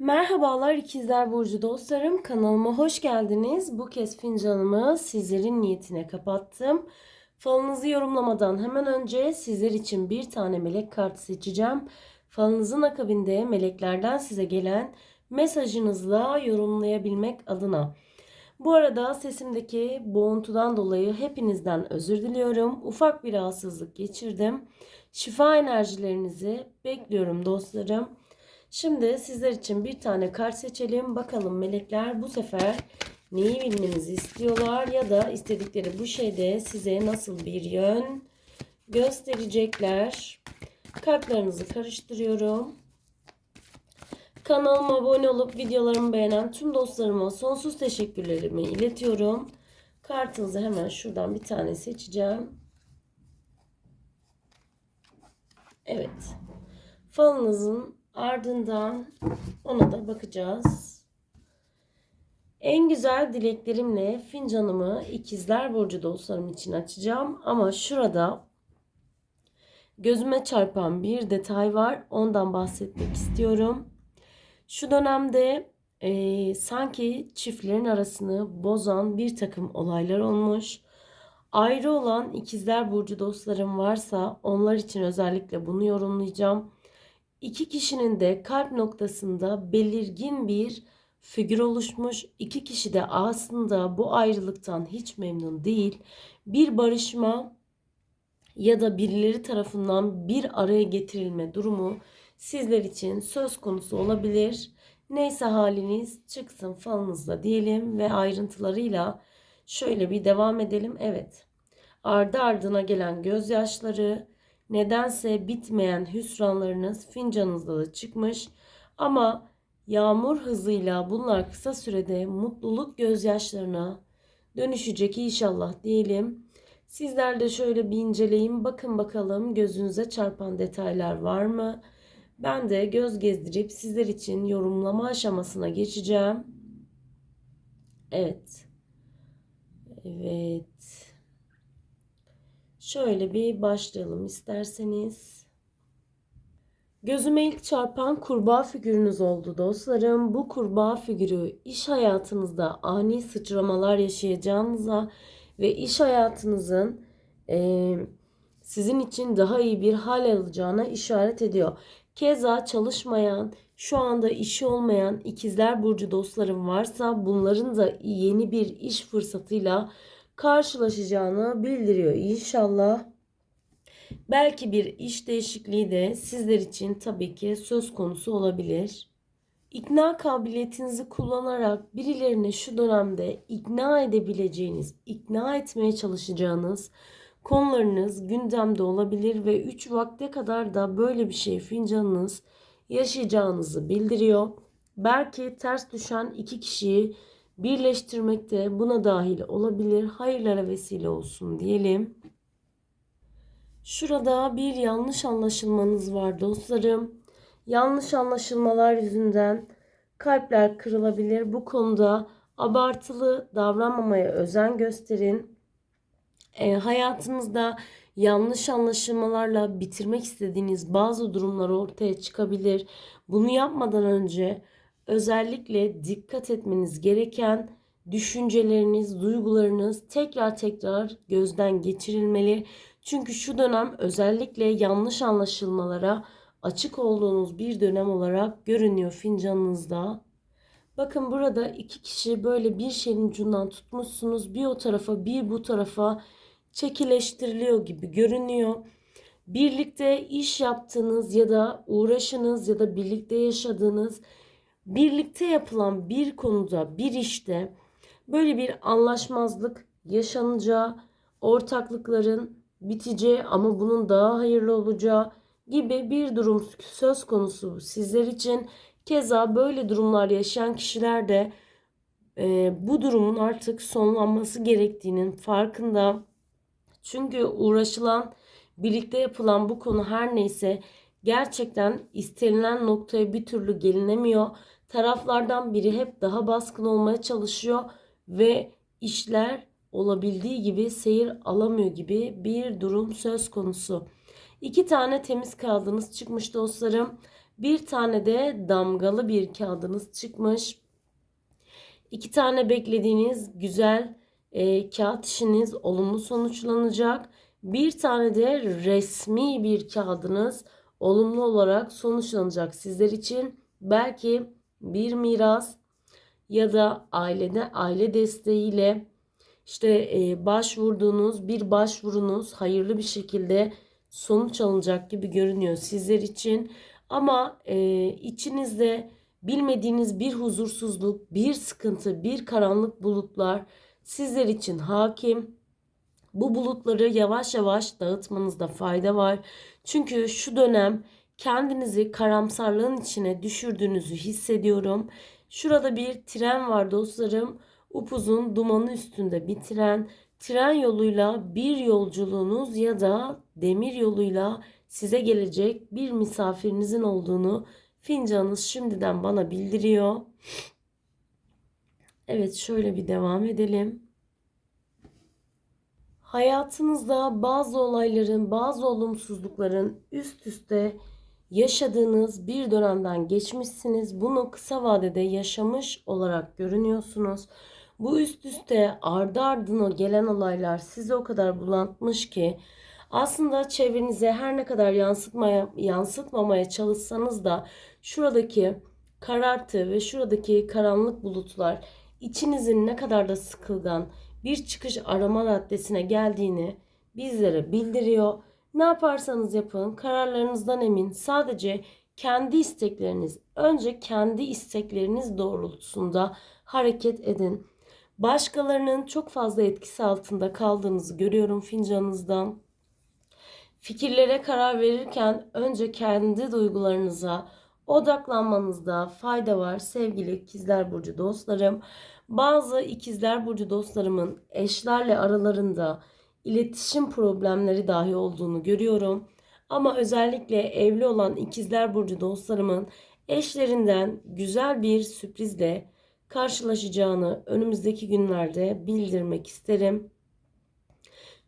Merhabalar ikizler burcu dostlarım kanalıma hoş geldiniz. Bu kez fincanımı sizlerin niyetine kapattım. Falınızı yorumlamadan hemen önce sizler için bir tane melek kartı seçeceğim. Falınızın akabinde meleklerden size gelen mesajınızla yorumlayabilmek adına. Bu arada sesimdeki boğuntudan dolayı hepinizden özür diliyorum. Ufak bir rahatsızlık geçirdim. Şifa enerjilerinizi bekliyorum dostlarım. Şimdi sizler için bir tane kart seçelim. Bakalım melekler bu sefer neyi bilmenizi istiyorlar ya da istedikleri bu şeyde size nasıl bir yön gösterecekler. Kartlarınızı karıştırıyorum. Kanalıma abone olup videolarımı beğenen tüm dostlarıma sonsuz teşekkürlerimi iletiyorum. Kartınızı hemen şuradan bir tane seçeceğim. Evet. Falınızın ardından ona da bakacağız. En güzel dileklerimle fincanımı ikizler burcu dostlarım için açacağım. Ama şurada gözüme çarpan bir detay var. Ondan bahsetmek istiyorum. Şu dönemde e, sanki çiftlerin arasını bozan bir takım olaylar olmuş. Ayrı olan ikizler burcu dostlarım varsa onlar için özellikle bunu yorumlayacağım. İki kişinin de kalp noktasında belirgin bir figür oluşmuş. İki kişi de aslında bu ayrılıktan hiç memnun değil. Bir barışma ya da birileri tarafından bir araya getirilme durumu sizler için söz konusu olabilir. Neyse haliniz çıksın falınızda diyelim ve ayrıntılarıyla şöyle bir devam edelim. Evet. Ardı ardına gelen gözyaşları, nedense bitmeyen hüsranlarınız fincanınızda da çıkmış. Ama yağmur hızıyla bunlar kısa sürede mutluluk gözyaşlarına dönüşecek inşallah diyelim. Sizler de şöyle bir inceleyin. Bakın bakalım gözünüze çarpan detaylar var mı? Ben de göz gezdirip sizler için yorumlama aşamasına geçeceğim. Evet. Evet. Şöyle bir başlayalım isterseniz. Gözüme ilk çarpan kurbağa figürünüz oldu dostlarım. Bu kurbağa figürü iş hayatınızda ani sıçramalar yaşayacağınıza ve iş hayatınızın e, sizin için daha iyi bir hal alacağına işaret ediyor. Keza çalışmayan, şu anda işi olmayan ikizler burcu dostlarım varsa bunların da yeni bir iş fırsatıyla karşılaşacağını bildiriyor inşallah. Belki bir iş değişikliği de sizler için tabii ki söz konusu olabilir. İkna kabiliyetinizi kullanarak birilerine şu dönemde ikna edebileceğiniz, ikna etmeye çalışacağınız konularınız gündemde olabilir ve 3 vakte kadar da böyle bir şey fincanınız yaşayacağınızı bildiriyor. Belki ters düşen iki kişiyi birleştirmek de buna dahil olabilir. Hayırlara vesile olsun diyelim. Şurada bir yanlış anlaşılmanız var dostlarım. Yanlış anlaşılmalar yüzünden kalpler kırılabilir. Bu konuda abartılı davranmamaya özen gösterin. E, hayatınızda yanlış anlaşılmalarla bitirmek istediğiniz bazı durumlar ortaya çıkabilir. Bunu yapmadan önce özellikle dikkat etmeniz gereken düşünceleriniz, duygularınız tekrar tekrar gözden geçirilmeli. Çünkü şu dönem özellikle yanlış anlaşılmalara açık olduğunuz bir dönem olarak görünüyor fincanınızda. Bakın burada iki kişi böyle bir şeyin ucundan tutmuşsunuz. Bir o tarafa bir bu tarafa çekileştiriliyor gibi görünüyor. Birlikte iş yaptığınız ya da uğraşınız ya da birlikte yaşadığınız birlikte yapılan bir konuda, bir işte böyle bir anlaşmazlık yaşanacağı, ortaklıkların biteceği ama bunun daha hayırlı olacağı gibi bir durum söz konusu sizler için. Keza böyle durumlar yaşayan kişiler de e, bu durumun artık sonlanması gerektiğinin farkında. Çünkü uğraşılan, birlikte yapılan bu konu her neyse gerçekten istenilen noktaya bir türlü gelinemiyor. Taraflardan biri hep daha baskın olmaya çalışıyor ve işler olabildiği gibi seyir alamıyor gibi bir durum söz konusu. İki tane temiz kağıdınız çıkmış dostlarım. Bir tane de damgalı bir kağıdınız çıkmış. İki tane beklediğiniz güzel e, kağıt işiniz olumlu sonuçlanacak. Bir tane de resmi bir kağıdınız olumlu olarak sonuçlanacak sizler için. Belki bir miras ya da ailede aile desteğiyle işte e, başvurduğunuz bir başvurunuz hayırlı bir şekilde sonuç alınacak gibi görünüyor sizler için. Ama e, içinizde bilmediğiniz bir huzursuzluk, bir sıkıntı, bir karanlık bulutlar sizler için hakim. Bu bulutları yavaş yavaş dağıtmanızda fayda var. Çünkü şu dönem kendinizi karamsarlığın içine düşürdüğünüzü hissediyorum. Şurada bir tren var dostlarım. Upuzun dumanı üstünde bir tren. Tren yoluyla bir yolculuğunuz ya da demir yoluyla size gelecek bir misafirinizin olduğunu fincanınız şimdiden bana bildiriyor. Evet şöyle bir devam edelim. Hayatınızda bazı olayların, bazı olumsuzlukların üst üste yaşadığınız bir dönemden geçmişsiniz. Bunu kısa vadede yaşamış olarak görünüyorsunuz. Bu üst üste ardı ardına gelen olaylar sizi o kadar bulantmış ki aslında çevrenize her ne kadar yansıtmaya, yansıtmamaya çalışsanız da şuradaki karartı ve şuradaki karanlık bulutlar içinizin ne kadar da sıkılgan bir çıkış arama raddesine geldiğini bizlere bildiriyor. Ne yaparsanız yapın kararlarınızdan emin sadece kendi istekleriniz önce kendi istekleriniz doğrultusunda hareket edin. Başkalarının çok fazla etkisi altında kaldığınızı görüyorum fincanınızdan. Fikirlere karar verirken önce kendi duygularınıza odaklanmanızda fayda var sevgili ikizler burcu dostlarım. Bazı ikizler burcu dostlarımın eşlerle aralarında iletişim problemleri dahi olduğunu görüyorum. Ama özellikle evli olan ikizler burcu dostlarımın eşlerinden güzel bir sürprizle karşılaşacağını önümüzdeki günlerde bildirmek isterim.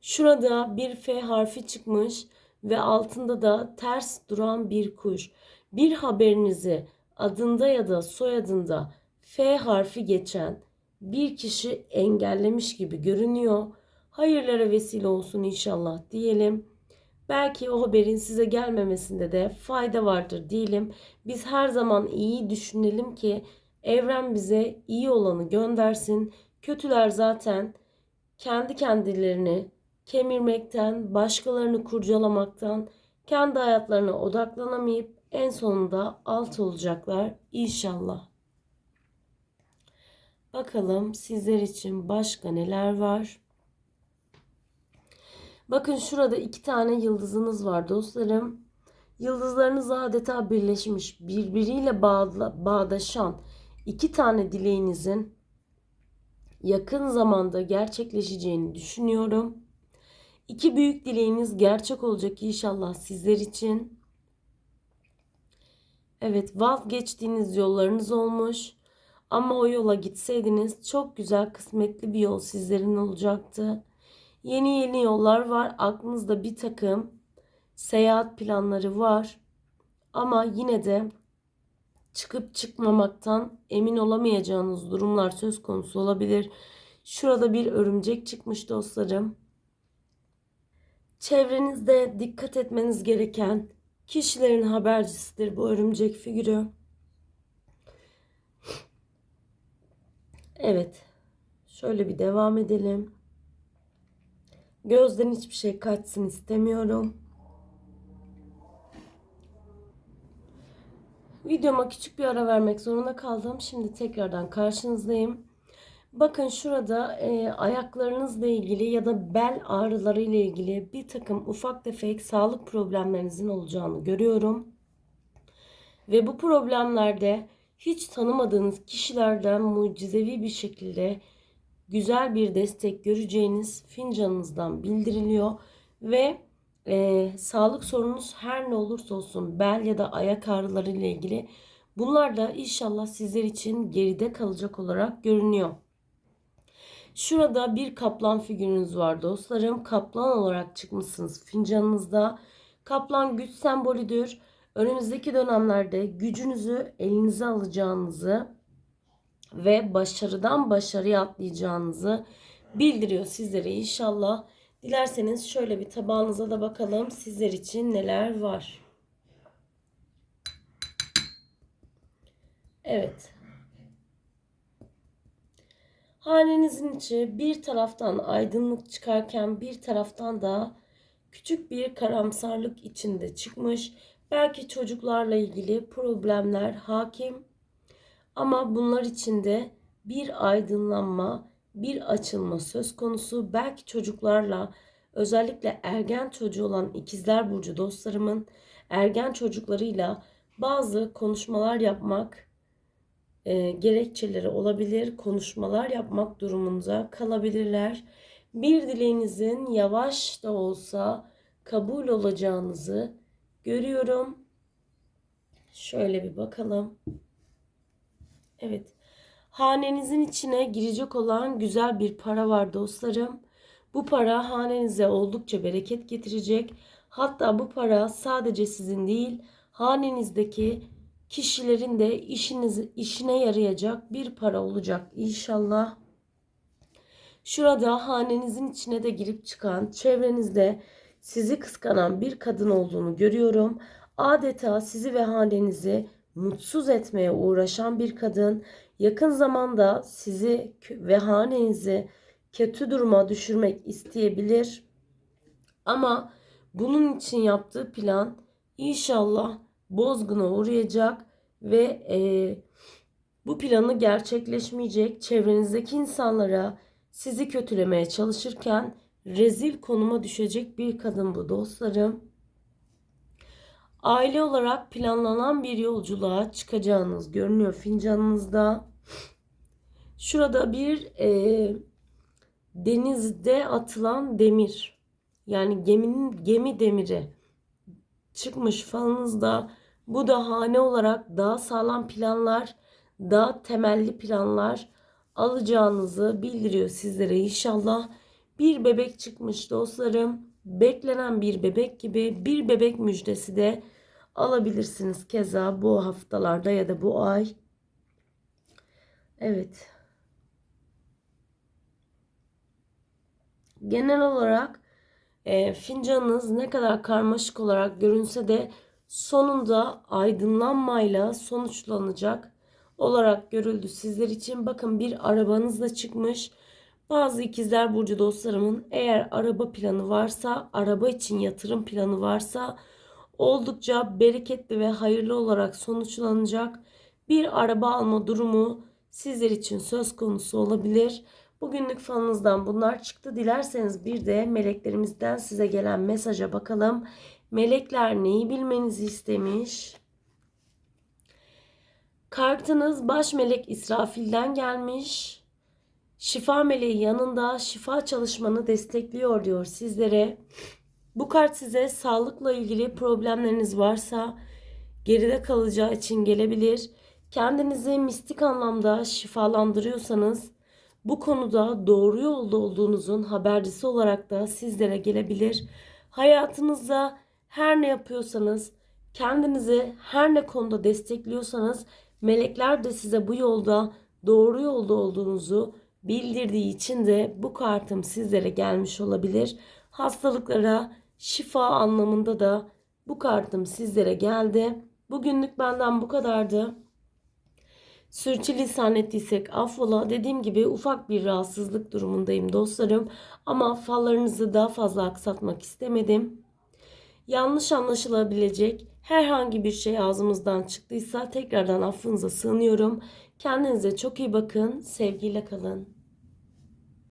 Şurada bir F harfi çıkmış ve altında da ters duran bir kuş. Bir haberinizi adında ya da soyadında F harfi geçen bir kişi engellemiş gibi görünüyor. Hayırlara vesile olsun inşallah diyelim. Belki o haberin size gelmemesinde de fayda vardır diyelim. Biz her zaman iyi düşünelim ki evren bize iyi olanı göndersin. Kötüler zaten kendi kendilerini kemirmekten, başkalarını kurcalamaktan, kendi hayatlarına odaklanamayıp en sonunda alt olacaklar inşallah. Bakalım sizler için başka neler var? Bakın şurada iki tane yıldızınız var dostlarım. Yıldızlarınız adeta birleşmiş, birbiriyle bağla, bağdaşan iki tane dileğinizin yakın zamanda gerçekleşeceğini düşünüyorum. İki büyük dileğiniz gerçek olacak inşallah sizler için. Evet vazgeçtiğiniz yollarınız olmuş. Ama o yola gitseydiniz çok güzel kısmetli bir yol sizlerin olacaktı. Yeni yeni yollar var. Aklınızda bir takım seyahat planları var. Ama yine de çıkıp çıkmamaktan emin olamayacağınız durumlar söz konusu olabilir. Şurada bir örümcek çıkmış dostlarım. Çevrenizde dikkat etmeniz gereken kişilerin habercisidir bu örümcek figürü. Evet. Şöyle bir devam edelim. Gözden hiçbir şey kaçsın istemiyorum. Videoma küçük bir ara vermek zorunda kaldım. Şimdi tekrardan karşınızdayım. Bakın şurada e, ayaklarınızla ilgili ya da bel ağrıları ile ilgili bir takım ufak tefek sağlık problemlerinizin olacağını görüyorum. Ve bu problemlerde hiç tanımadığınız kişilerden mucizevi bir şekilde güzel bir destek göreceğiniz fincanınızdan bildiriliyor ve e, sağlık sorununuz her ne olursa olsun bel ya da ayak ağrıları ile ilgili bunlar da inşallah sizler için geride kalacak olarak görünüyor. Şurada bir kaplan figürünüz var dostlarım. Kaplan olarak çıkmışsınız fincanınızda. Kaplan güç sembolüdür. Önümüzdeki dönemlerde gücünüzü elinize alacağınızı ve başarıdan başarıya atlayacağınızı bildiriyor sizlere inşallah. Dilerseniz şöyle bir tabağınıza da bakalım sizler için neler var. Evet. Hanenizin içi bir taraftan aydınlık çıkarken bir taraftan da küçük bir karamsarlık içinde çıkmış. Belki çocuklarla ilgili problemler hakim ama bunlar içinde bir aydınlanma, bir açılma söz konusu. Belki çocuklarla özellikle ergen çocuğu olan ikizler burcu dostlarımın ergen çocuklarıyla bazı konuşmalar yapmak e, gerekçeleri olabilir. Konuşmalar yapmak durumunda kalabilirler. Bir dileğinizin yavaş da olsa kabul olacağınızı görüyorum. Şöyle bir bakalım. Evet. Hanenizin içine girecek olan güzel bir para var dostlarım. Bu para hanenize oldukça bereket getirecek. Hatta bu para sadece sizin değil, hanenizdeki kişilerin de işiniz, işine yarayacak bir para olacak inşallah. Şurada hanenizin içine de girip çıkan, çevrenizde sizi kıskanan bir kadın olduğunu görüyorum. Adeta sizi ve hanenizi mutsuz etmeye uğraşan bir kadın yakın zamanda sizi ve hanenizi kötü duruma düşürmek isteyebilir. Ama bunun için yaptığı plan inşallah bozguna uğrayacak ve e, bu planı gerçekleşmeyecek. Çevrenizdeki insanlara sizi kötülemeye çalışırken rezil konuma düşecek bir kadın bu dostlarım. Aile olarak planlanan bir yolculuğa çıkacağınız görünüyor fincanınızda. Şurada bir e, denizde atılan demir yani geminin gemi demiri çıkmış falınızda. Bu da hane olarak daha sağlam planlar, daha temelli planlar alacağınızı bildiriyor sizlere inşallah. Bir bebek çıkmış dostlarım. Beklenen bir bebek gibi bir bebek müjdesi de alabilirsiniz keza bu haftalarda ya da bu ay. Evet. Genel olarak e, fincanınız ne kadar karmaşık olarak görünse de sonunda aydınlanmayla sonuçlanacak olarak görüldü sizler için. Bakın bir arabanız da çıkmış. Bazı ikizler burcu dostlarımın eğer araba planı varsa, araba için yatırım planı varsa oldukça bereketli ve hayırlı olarak sonuçlanacak bir araba alma durumu sizler için söz konusu olabilir. Bugünlük falınızdan bunlar çıktı. Dilerseniz bir de meleklerimizden size gelen mesaja bakalım. Melekler neyi bilmenizi istemiş? Kartınız baş melek İsrafil'den gelmiş. Şifa meleği yanında şifa çalışmanı destekliyor diyor sizlere. Bu kart size sağlıkla ilgili problemleriniz varsa geride kalacağı için gelebilir. Kendinizi mistik anlamda şifalandırıyorsanız bu konuda doğru yolda olduğunuzun habercisi olarak da sizlere gelebilir. Hayatınızda her ne yapıyorsanız, kendinizi her ne konuda destekliyorsanız melekler de size bu yolda doğru yolda olduğunuzu bildirdiği için de bu kartım sizlere gelmiş olabilir. Hastalıklara şifa anlamında da bu kartım sizlere geldi. Bugünlük benden bu kadardı. Sürçülisan ettiysek affola. Dediğim gibi ufak bir rahatsızlık durumundayım dostlarım. Ama fallarınızı daha fazla aksatmak istemedim. Yanlış anlaşılabilecek herhangi bir şey ağzımızdan çıktıysa tekrardan affınıza sığınıyorum. Kendinize çok iyi bakın. Sevgiyle kalın.